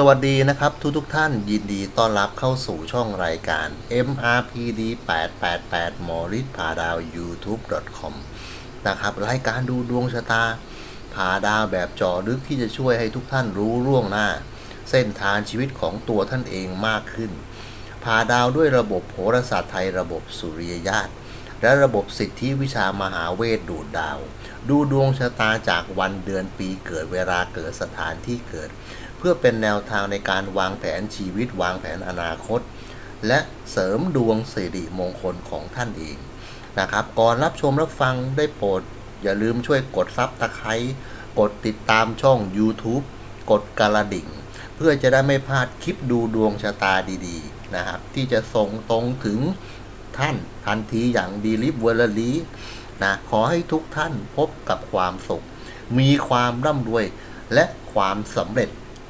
สวัสดีนะครับทุกทุกท่านยินดีต้อนรับเข้าสู่ช่องรายการ MRPD 888 m o r i s พาดาว youtube.com นะครับรายการดูดวงชะตาพาดาวแบบจอลึกที่จะช่วยให้ทุกท่านรู้ล่วงหน้า เส้นทางชีวิตของตัวท่านเองมากขึ้นพาดาวด้วยระบบโหราศาสตร์ไทยระบบสุริยญาตและระบบสิทธิวิชามหาเวทดูดดาว ดูดวงชะตาจากวันเดือนปีเกิดเวลาเกิดสถานที่เกิด เพื่อเป็นแนวทางในการวางแผนชีวิตวางแผนอนาคต และเสริมดวงสิริมงคลของท่านเองนะครับ ก่อนรับชมรับฟังได้โปรด อย่าลืมช่วยกดซับตะไคร้กดติดตามช่อง YouTube กดกระดิ่ง เพื่อจะได้ไม่พลาดคลิปดูดวงชะตาดีๆนะครับ ที่จะส่งตรงถึงท่านทันทีอย่างดีลิฟเวลลีนะขอให้ทุกท่านพบกับความสุข มีความร่ำรวยและความสำเร็จ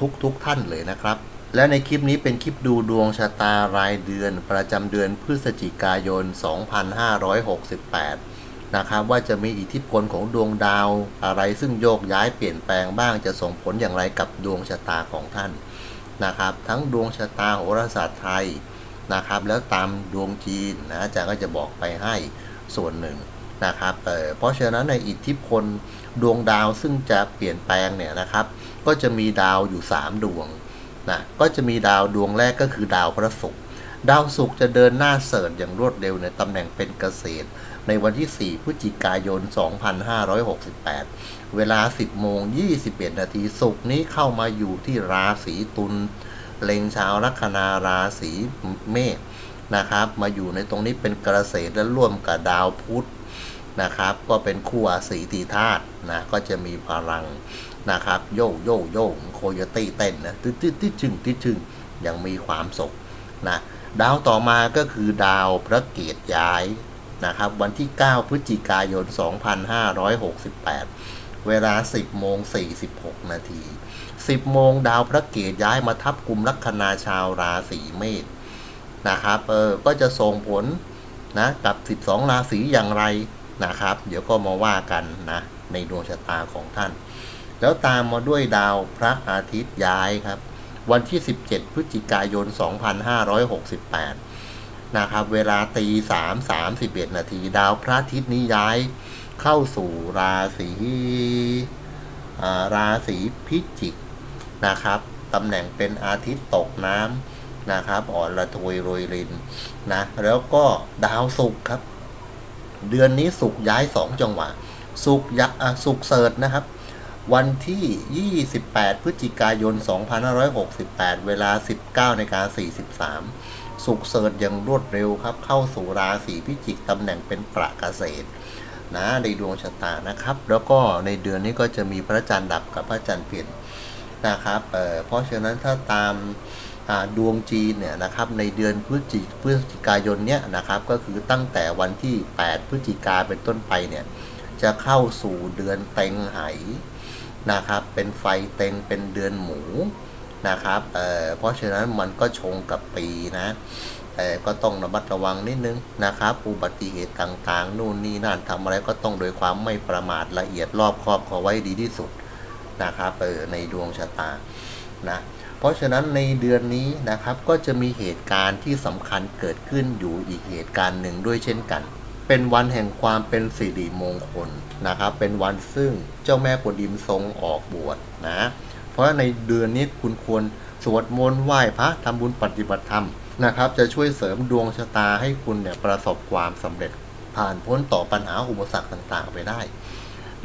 ทุกๆทท่านเลยนะครับ และในคลิปนี้เป็นคลิปดูดวงชะตารายเดือนประจำเดือนพฤศจิกายน 2568 นะครับว่าจะมีอิทธิพลของดวงดาวอะไรซึ่งโยกย้ายเปลี่ยนแปลงบ้างจะส่งผลอย่างไรกับดวงชะตาของท่านนะครับ ทั้งดวงชะตาโหราศาสตร์ไทยนะครับ แล้วตามดวงจีนนะอาจารย์ก็จะบอกไปให้ส่วนหนึ่งนะครับเเพราะฉะนั้นในอิทธิพลดวงดาวซึ่งจะเปลี่ยนแปลงเนี่ยนะครับ ก็จะมีดาวอยู่ 3 ดวงนะก็จะมีดาวดวงแรกก็คือดาวพระศุกร์ดาวศุกร์จะเดินหน้าเสริฐอย่างรวดเร็วในตำแหน่งเป็นเกษตร ในวันที่ 4พฤศจิกายน 2568 เวลา 10โมง21 นาทีศุกร์นี้เข้ามาอยู่ที่ราศีตุลเล็งชาวลัคนาราศีเมษนะครับ มาอยู่ในตรงนี้เป็นเกษตรและร่วมกับดาวพุธนะครับ ก็เป็นคู่อาศีตีธาตุนะก็จะมีพลัง นะครับ โยโยโยโคโยตี้เต้นนะตึ๊ดตึ๊ดตึ๊ดชึงตึ๊ดชึงยังมีความสุขนะดาวต่อมาก็คือดาวพระเกียรติย้ายนะครับ วันที่ 9 พฤศจิกายน 2568 เวลา 10โมง46 นาที 10โมงดาวพระเกียรติย้ายมาทับกลุ่มลัคนาชาวราศีเมษนะครับเออก็จะส่งผลนะกับ 12 ราศีอย่างไรนะครับ เดี๋ยวก็มาว่ากันนะในดวงชะตาของท่าน แล้วตามมาด้วยดาวพระอาทิตย์ย้ายครับ วันที่ 17 พฤศจิกายน 2568 นะครับ เวลาตี3 31 นาที ดาวพระอาทิตย์นี้ย้ายเข้าสู่ราศีอ่าราศีพิจิกนะครับตำแหน่งเป็นอาทิตย์ตกน้ำนะครับอ่อนระทวยโรยรินนะแล้วก็ดาวศุกร์ครับ เดือนนี้ศุกร์ย้ายสองจังหวะศุกร์ยะอะศุกร์เสิร์ชนะครับ วันที่ 28 พฤศจิกายน 2568 เวลา 19นาฬิกา43 สุกร์เสร์ชอย่างรวดเร็วครับ เข้าสู่ราศีพิจิกตำแหน่งเป็นประเกษตรนะในดวงชะตานะครับ แล้วก็ในเดือนนี้ก็จะมีพระจันทร์ดับกับพระจันทร์เปลี่ยนนะครับเเพราะฉะนั้นถ้าตามดวงจีนเนี่ยนะครับในเดือนพฤศจิพฤศจิกายนเนี่ยนะครับก็คือตั้งแต่วันที่ 8 พฤศจิกาเป็นต้นไปเนี่ยจะเข้าสู่เดือนเต็งไห นะครับเป็นไฟเต็งเป็นเดือนหมูนะครับเอ่อเพราะฉะนั้นมันก็ชงกับปีนะแต่ก็ต้องระมัดระวังนิดนึงนะครับ อุบัติเหตุต่างๆ นู่นนี่นั่นทำอะไรก็ต้องโดยความไม่ประมาทละเอียดรอบครอบขอไว้ดีที่สุดนะครับเออในดวงชะตานะเพราะฉะนั้นในเดือนนี้นะครับก็จะมีเหตุการณ์ที่สำคัญเกิดขึ้นอยู่อีกเหตุการณ์หนึ่งด้วยเช่นกัน เป็นวันแห่งความเป็นสิริมงคลนะครับ เป็นวันซึ่งเจ้าแม่กวนอิมทรงออกบวชนะ เพราะในเดือนนี้คุณควรสวดมนต์ไหว้พระทำบุญปฏิบัติธรรมนะครับ จะช่วยเสริมดวงชะตาให้คุณเนี่ยประสบความสำเร็จผ่านพ้นต่อปัญหาอุปสรรคต่างๆ ไปได้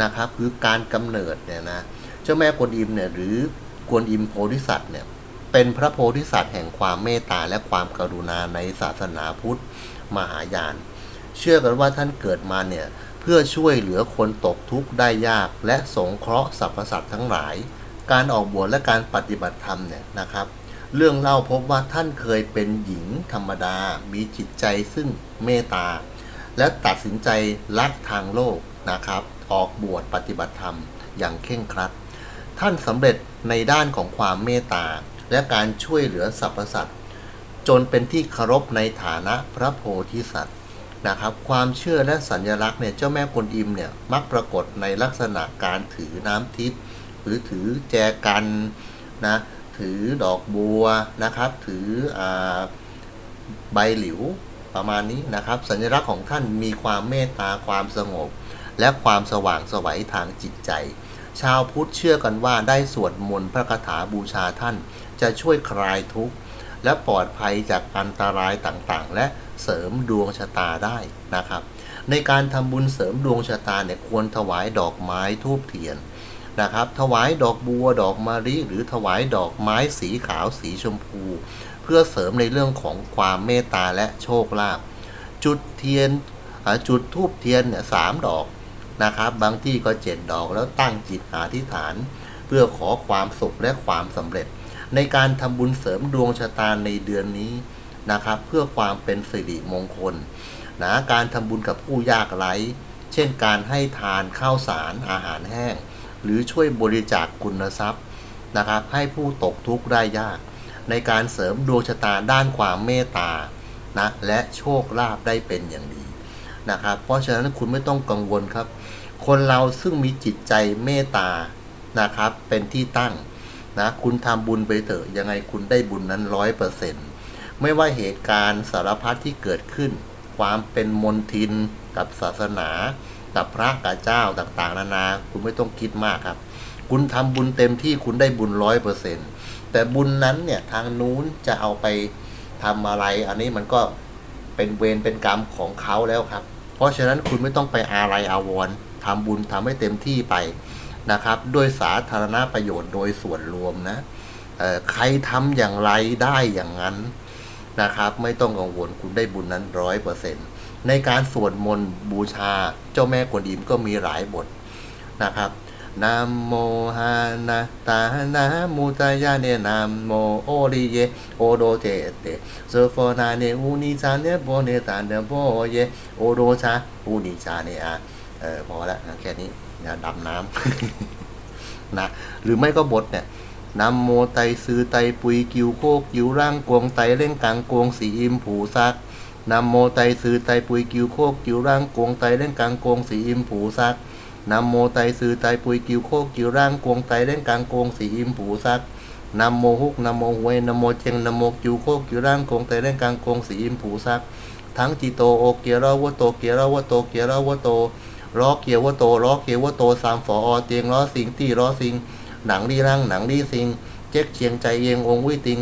นะครับ คือการกำเนิดเนี่ยนะเจ้าแม่กวนอิมเนี่ยหรือกวนอิมโพธิสัตว์เนี่ยเป็นพระโพธิสัตว์แห่งความเมตตาและความกรุณาในศาสนาพุทธ มหายาน เชื่อกันว่าท่านเกิดมาเนี่ยเพื่อช่วยเหลือคนตกทุกข์ได้ยาก และสงเคราะห์สรรพสัตว์ทั้งหลาย การออกบวชและการปฏิบัติธรรมเนี่ยนะครับเรื่องเล่าพบว่าท่านเคยเป็นหญิงธรรมดา มีจิตใจซึ่งเมตตา และตัดสินใจลักทางโลกนะครับ ออกบวชปฏิบัติธรรมอย่างเคร่งครัด ท่านสำเร็จในด้านของความเมตตา และการช่วยเหลือสรรพสัตว์ จนเป็นที่เคารพในฐานะพระโพธิสัตว์ นะครับความเชื่อและสัญลักษณ์เนี่ยเจ้าแม่กวนอิมเนี่ยมักปรากฏในลักษณะการถือน้ำทิพย์หรือถือแจกันนะถือดอกบัวนะครับ ถืออใบหลิวประมาณนี้นะครับ สัญลักษณ์ของท่านมีความเมตตาความสงบ และความสว่างสวัยทางจิตใจ ชาวพุทธเชื่อกันว่าได้สวดมนต์พระคาถาบูชาท่าน จะช่วยคลายทุกข์ และปลอดภัยจากอันตรายต่างๆ และ เสริมดวงชะตาได้นะครับ ในการทำบุญเสริมดวงชะตาเนี่ยควรถวายดอกไม้ทูบเทียนนะครับ ถวายดอกบัวดอกมะลิหรือถวายดอกไม้สีขาวสีชมพู เพื่อเสริมในเรื่องของความเมตตาและโชคลาภจุดเทียนจุดทูบเทียนเนี่ยสามดอกนะครับ บางที่ก็เจ็ดดอกแล้วตั้งจิตอธิษฐาน เพื่อขอความสุขและความสำเร็จ ในการทำบุญเสริมดวงชะตาในเดือนนี้ นะครับเพื่อความเป็นสิริมงคลนะการทำบุญกับผู้ยากไร้ เช่นการให้ทานข้าวสารอาหารแห้ง หรือช่วยบริจาคคุณทรัพย์นะครับให้ผู้ตกทุกข์ได้ยาก ในการเสริมดวงชะตาด้านความเมตตานะและโชคลาภได้เป็นอย่างดีนะครับเพราะฉะนั้นคุณไม่ต้องกังวลครับ คนเราซึ่งมีจิตใจเมตตานะครับเป็นที่ตั้งนะคุณทำบุญไปเถอะยังไงคุณได้บุญนั้นร้อยเปอร์เซ็นต์ ไม่ว่าเหตุการณ์สารพัดที่เกิดขึ้น ความเป็นมนทินกับศาสนา กับพระกับเจ้าต่างๆ นานา คุณไม่ต้องคิดมากครับ คุณทำบุญเต็มที่คุณได้บุญร้อยเปอร์เซ็นต์แต่บุญนั้นเนี่ยทางนู้นจะเอาไปทำอะไร อันนี้มันก็เป็นเวรเป็นกรรมของเขาแล้วครับ เพราะฉะนั้นคุณไม่ต้องไปอาลัยอาวรณ์ทำบุญทำให้เต็มที่ไปนะครับด้วยสาธารณประโยชน์โดยส่วนรวมนะใครทำอย่างไรได้อย่างนั้น นะครับ ไม่ต้องกังวลคุณได้บุญนั้นร้อยเปอร์เซ็นต์ในการสวดมนต์บูชาเจ้าแม่กวนอิมก็มีหลายบทนะครับนะโมหานาตานามุตายาเนนามโมโอริเยโอโดเจเตโซฟนาเนอูนิจาเนโบเนตานเนโบเยโอโดชาอูนิจาเนอาเออพอละแค่นี้อย่าดำน้ำนะหรือไม่ก็บทเนี่ย นำโมไตซื้อไตปุยกิวโคกกิวร่างกวงไตเล่งกลางกวงสีอิมผูซักนำโมไตซื้อไตปุยกิวโคกกิวร่างกวงไตเล่งกลางกวงสีอิมผูซักนำโมไตซื้อไตปุยกิวโคกกิวร่างกวงไตเล่งกลางกวงสีอิมผูซักนำโมฮุกนำโมหวยนำโมเจงนำโมกิวโคกกิวร่างกวงไตเล่งกลางกวงสีอิมผูซักทั้งจิโตโอเกียราวะโตเกียราวะโตเกียราวะโตล้อเกียววะโตล้อเกียววะโตสามฝออเตียงล้อสิงตี้ล้อสิง หนังรีรังหนังรีสิง เจ๊กเชียงใจเององวิติง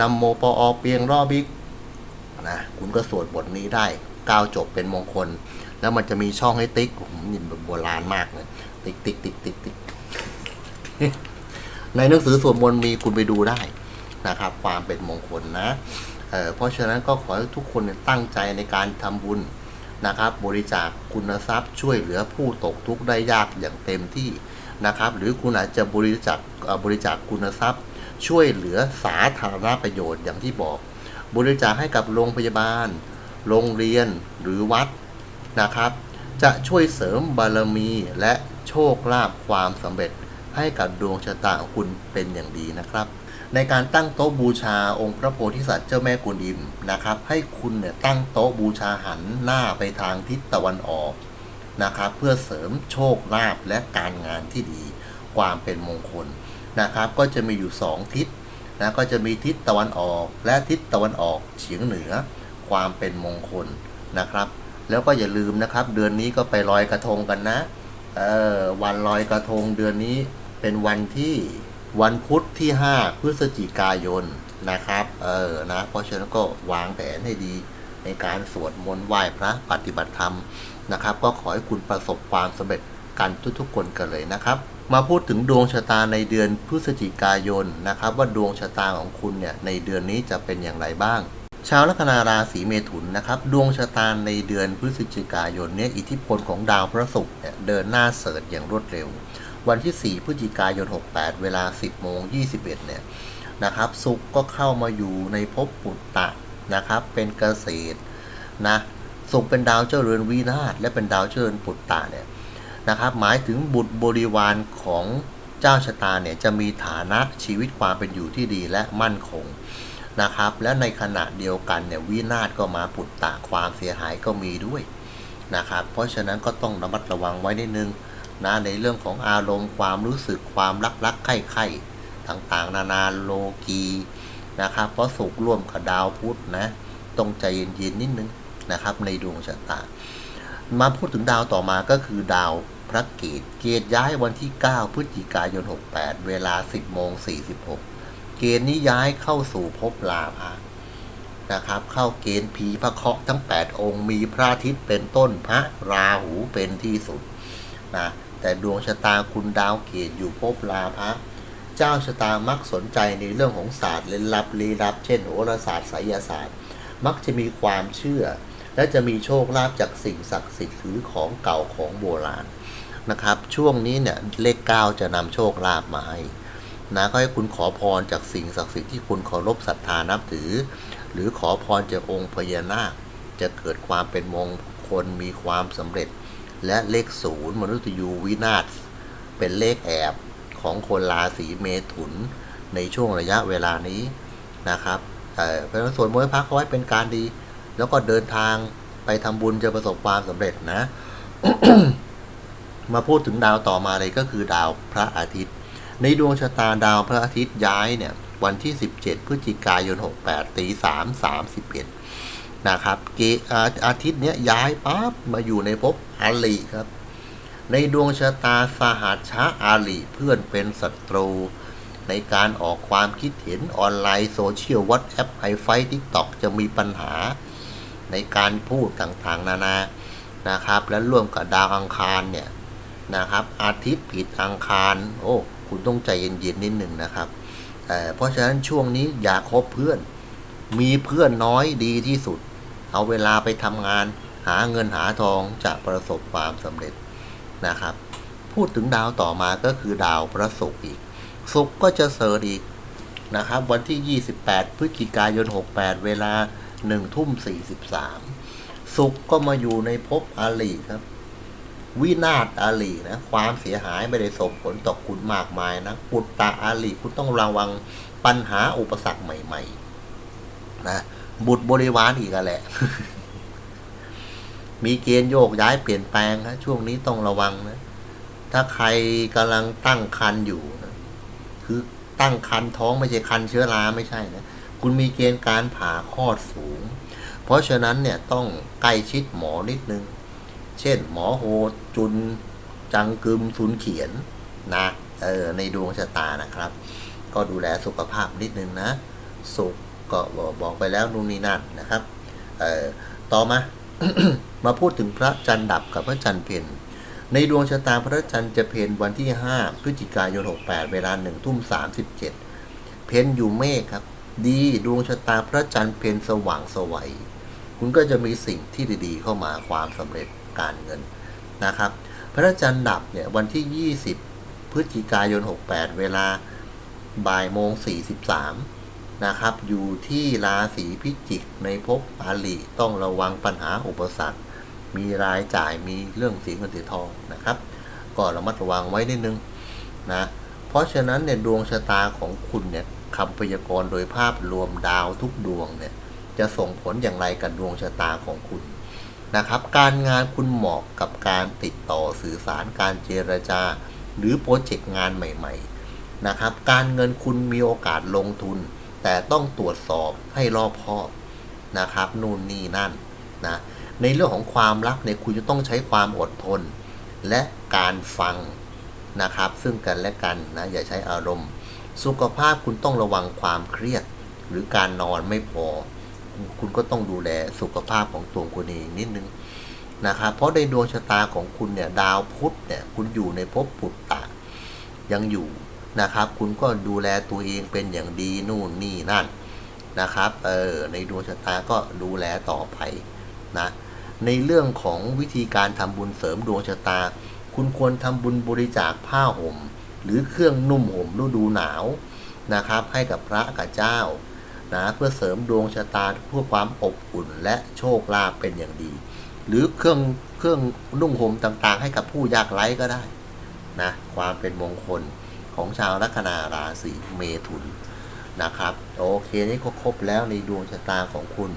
นำโมปออเปียงล้อบิ๊กนะคุณก็สวดบทนี้ได้ก้าวจบเป็นมงคล แล้วมันจะมีช่องให้ติ๊กผมยินแบบโบราณมากเลยติ๊กติ๊กติ๊กติ๊กติ๊กในหนังสือสวดมนต์มีคุณไปดูได้นะครับ ความเป็นมงคลนะเเพราะฉะนั้นก็ขอให้ทุกคนตั้งใจในการทำบุญนะครับ บริจาคคุณทรัพย์ช่วยเหลือผู้ตกทุกข์ได้ยากอย่างเต็มที่ นะครับ หรือคุณอาจจะบริจาคบริจาคคุณทรัพย์ ช่วยเหลือสาธารณประโยชน์อย่างที่บอก บริจาคให้กับโรงพยาบาล โรงเรียนหรือวัดนะครับ จะช่วยเสริมบารมีและโชคลาภความสำเร็จให้กับดวงชะตาของคุณเป็นอย่างดีนะครับ ในการตั้งโต๊ะบูชาองค์พระโพธิสัตว์เจ้าแม่กวนอิมนะครับ ให้คุณเนี่ยตั้งโต๊ะบูชาหันหน้าไปทางทิศตะวันออก นะครับเพื่อเสริมโชคลาภและการงานที่ดี ความเป็นมงคลนะครับ ก็จะมีอยู่สองทิศนะก็จะมีทิศตะวันออก และทิศตะวันออกเฉียงเหนือ ความเป็นมงคลนะครับ แล้วก็อย่าลืมนะครับเดือนนี้ก็ไปลอยกระทงกันนะเออวันลอยกระทงเดือนนี้เป็นวันที่วันพุธที่ 5 พฤศจิกายนนะครับ เออนะ เพราะฉะนั้นก็วางแผนให้ดี ในการสวดมนต์ไหว้พระปฏิบัติธรรมนะครับ ก็ขอให้คุณประสบความสำเร็จกันทุกๆคนกันเลยนะครับ มาพูดถึงดวงชะตาในเดือนพฤศจิกายนนะครับ ว่าดวงชะตาของคุณเนี่ยในเดือนนี้จะเป็นอย่างไรบ้างชาวลัคนาราศีเมถุนนะครับดวงชะตาในเดือนพฤศจิกายนเนี่ยอิทธิพลของดาวพระศุกร์เนี่ยเดินหน้าเสริฐอย่างรวดเร็ว วันที่ 4 พฤศจิกายน 68 เวลา 10โมง21เนี่ยนะครับศุกร์ก็เข้ามาอยู่ในภพปุตตะ นะครับ เป็นเกษตรนะศุกเป็นดาวเจ้าเรือนวินาศและเป็นดาวเจ้าเรือนปุตตะเนี่ยนะครับ หมายถึงบุตรบริวารของเจ้าชะตาเนี่ยจะมีฐานะชีวิตความเป็นอยู่ที่ดีและมั่นคงนะครับ และในขณะเดียวกันเนี่ยวินาศก็มาปุตตะความเสียหายก็มีด้วยนะครับ เพราะฉะนั้นก็ต้องระมัดระวังไว้นิดนึงนะในเรื่องของอารมณ์ความรู้สึกความรักรักใคร่ใคร่ต่างๆ นานาโลกี นะครับ เพราะสุขร่วมกับดาวพุธนะต้องใจเย็นๆนิดนึงนะครับในดวงชะตา มาพูดถึงดาวต่อมาก็คือดาวพระเกตเกตย้ายวันที่ 9 พฤศจิกายน 68 เวลา 10โมง46 เกณฑ์นี้ย้ายเข้าสู่ภพลาภะนะครับ เข้าเกณฑ์ผีพระเคราะห์ทั้ง 8 องค์มีพระอาทิตย์เป็นต้นพระราหูเป็นที่สุดนะแต่ดวงชะตาคุณดาวเกตอยู่ภพลาภะ เจ้าชะตามักสนใจในเรื่องของศาสตร์เล่นลับลี้ลับ เช่นโหราศาสตร์ไสยศาสตร์ มักจะมีความเชื่อ และจะมีโชคลาภจากสิ่งศักดิ์สิทธิ์หรือของเก่าของโบราณนะครับ ช่วงนี้เนี่ยเลข9จะนำโชคลาภมาให้นะก็ให้คุณขอพรจากสิ่งศักดิ์สิทธิ์ที่คุณเคารพศรัทธานับถือ หรือขอพรจากองค์พญานาค จะเกิดความเป็นมงคลมีความสำเร็จ และเลขศูนย์มนุษย์ยูวินาศเป็นเลขแอบ ของคนราศีเมถุนในช่วงระยะเวลานี้นะครับเพราะฉะนั้นส่วนมวยพักเขาไว้เป็นการดี แล้วก็เดินทางไปทำบุญจะประสบความสำเร็จนะ มาพูดถึงดาวต่อมาเลยก็คือดาวพระอาทิตย์ ในดวงชะตาดาวพระอาทิตย์ย้ายเนี่ย วันที่ 17พฤศจิกายน 68ตี3 31นะครับเกอาทิตย์เนี้ยย้ายปั๊บมาอยู่ในภพอลีครับ ในดวงชะตาสหัชชะอาลีเพื่อนเป็นศัตรู ในการออกความคิดเห็นออนไลน์โซเชียลวัตแอปไอไฟทิกตอกจะมีปัญหา ในการพูดต่างๆ นานานะครับ และร่วมกับดาวอังคารเนี่ยนะครับ อาทิตย์ผิดอังคาร โอ้คุณต้องใจเย็นๆนิดหนึ่งนะครับเเพราะฉะนั้นช่วงนี้อย่าคบเพื่อน มีเพื่อนน้อยดีที่สุด เอาเวลาไปทำงาน หาเงินหาทองจะประสบความสำเร็จ นะครับ พูดถึงดาวต่อมาก็คือดาวพระศุกร์อีกศุกร์ก็จะเสริอีกนะครับ วันที่ 28 พฤศจิกายน 68 เวลา1ทุ่ม 43ศุกร์ก็มาอยู่ในภพอาลีครับ วินาศอาลีนะ ความเสียหายไม่ได้ส่งผลต่อคุณมากมายนะปุตตะอาลีคุณต้องระวังปัญหาอุปสรรคใหม่ ๆ นะ บุตรบริวารอีกแหละ มีเกณฑ์โยกย้ายเปลี่ยนแปลงนะช่วงนี้ต้องระวังนะ ถ้าใครกำลังตั้งคันอยู่นะคือตั้งคันท้องไม่ใช่คันเชื้อราไม่ใช่นะ คุณมีเกณฑ์การผ่าคลอดสูง เพราะฉะนั้นเนี่ยต้องใกล้ชิดหมอนิดนึง เช่น หมอโหดจุน จังกึมทุนเขียนนะเออในดวงชะตานะครับ ก็ดูแลสุขภาพนิดนึงนะ สุขก็บอกบอกไปแล้วนู่นนี่นั่นนะครับ เอ่อ ต่อมา มาพูดถึงพระจันทร์ดับกับพระจันทร์เพนในดวงชะตาพระจันทร์จะเพนวันที่ 5 พฤศจิกายน 68 เวลา1ทุ่ม 37 เพนอยู่เมฆครับ ดีดวงชะตาพระจันทร์เพนสว่างสวัย คุณก็จะมีสิ่งที่ดีๆ เข้ามาความสำเร็จการเงินนะครับ พระจันทร์ดับเนี่ยวันที่ 20 พฤศจิกายน 68 เวลาบ่ายโมง 43 นะครับ อยู่ที่ราศีพิจิกในภพอาลีต้องระวังปัญหาอุปสรรค มีรายจ่ายมีเรื่องสีเงินสีทองนะครับ ก็ระมัดระวังไว้นิดนึงนะเพราะฉะนั้นเนี่ยดวงชะตาของคุณเนี่ยคำพยากรณ์โดยภาพรวมดาวทุกดวงเนี่ยจะส่งผลอย่างไรกับดวงชะตาของคุณนะครับ การงานคุณเหมาะกับการติดต่อสื่อสารการเจรจา หรือโปรเจกต์งานใหม่ ๆ นะครับ การเงินคุณมีโอกาสลงทุน แต่ต้องตรวจสอบให้รอบคอบนะครับ นู่นนี่นั่นนะในเรื่องของความรักเนี่ยคุณจะต้องใช้ความอดทน และการฟังนะครับ ซึ่งกันและกันนะอย่าใช้อารมณ์ สุขภาพคุณต้องระวังความเครียด หรือการนอนไม่พอ คุณก็ต้องดูแลสุขภาพของตัวคุณเองนิดนึงนะครับเพราะในดวงชะตาของคุณเนี่ยดาวพุธเนี่ยคุณอยู่ในภพปุตตะยังอยู่ นะครับ คุณก็ดูแลตัวเองเป็นอย่างดีนู่นนี่นั่นนะครับ เออ ในดวงชะตาก็ดูแลต่อไปนะ ในเรื่องของวิธีการทำบุญเสริมดวงชะตา คุณควรทำบุญบริจาคผ้าห่ม หรือเครื่องนุ่มห่มฤดูหนาวนะครับ ให้กับพระกับเจ้านะเพื่อเสริมดวงชะตาเพื่อความอบอุ่นและโชคลาภเป็นอย่างดี หรือเครื่องเครื่องนุ่งห่มต่างๆ ให้กับผู้ยากไร้ก็ได้นะความเป็นมงคล ของชาวลัคนาราศีเมถุนนะครับ โอเคนี่ก็ครบแล้วในดวงชะตาของคุณ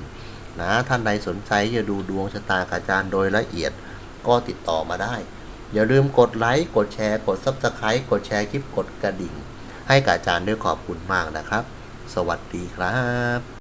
นะท่านใดสนใจจะดูดวงชะตากับอาจารย์โดยละเอียดก็ติดต่อมาได้ อย่าลืมกดไลค์กดแชร์กดซับสไครต์กดแชร์คลิปกดกระดิ่ง ให้กับอาจารย์ด้วยขอบคุณมากนะครับ สวัสดีครับ